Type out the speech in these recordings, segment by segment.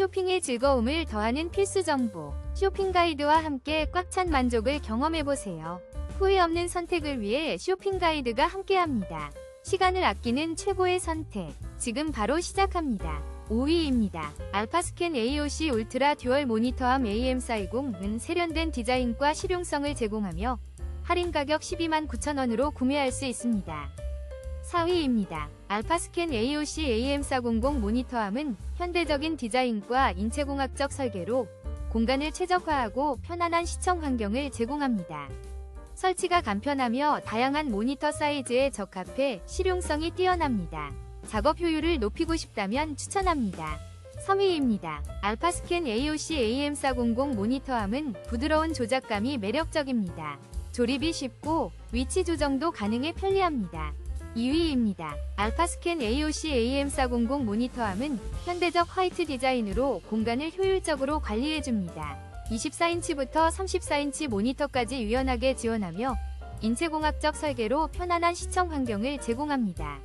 쇼핑의 즐거움을 더하는 필수 정보. 쇼핑 가이드와 함께 꽉 찬 만족을 경험해보세요. 후회 없는 선택을 위해 쇼핑 가이드가 함께합니다. 시간을 아끼는 최고의 선택. 지금 바로 시작합니다. 5위입니다. 알파스캔 AOC 울트라 듀얼 모니터함 AM420은 세련된 디자인과 실용성을 제공하며 할인 가격 12만 9천원으로 구매할 수 있습니다. 4위입니다. 알파스캔 AOC AM400 모니터함은 현대적인 디자인과 인체공학적 설계로 공간을 최적화하고 편안한 시청 환경을 제공합니다. 설치가 간편하며 다양한 모니터 사이즈에 적합해 실용성이 뛰어납니다. 작업 효율을 높이고 싶다면 추천합니다. 3위입니다. 알파스캔 AOC AM400 모니터함은 부드러운 조작감이 매력적입니다. 조립이 쉽고 위치 조정도 가능해 편리합니다. 2위입니다. 알파스캔 AOC AM400 모니터함은 현대적 화이트 디자인으로 공간을 효율적으로 관리해줍니다. 24인치부터 34인치 모니터까지 유연하게 지원하며 인체공학적 설계로 편안한 시청 환경을 제공합니다.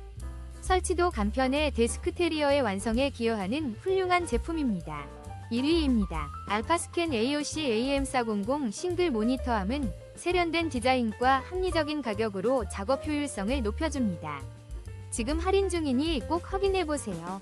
설치도 간편해 데스크테리어의 완성에 기여하는 훌륭한 제품입니다. 1위입니다. 알파스캔 AOC AM400 싱글 모니터함은 세련된 디자인과 합리적인 가격으로 작업 효율성을 높여줍니다. 지금 할인 중이니 꼭 확인해보세요.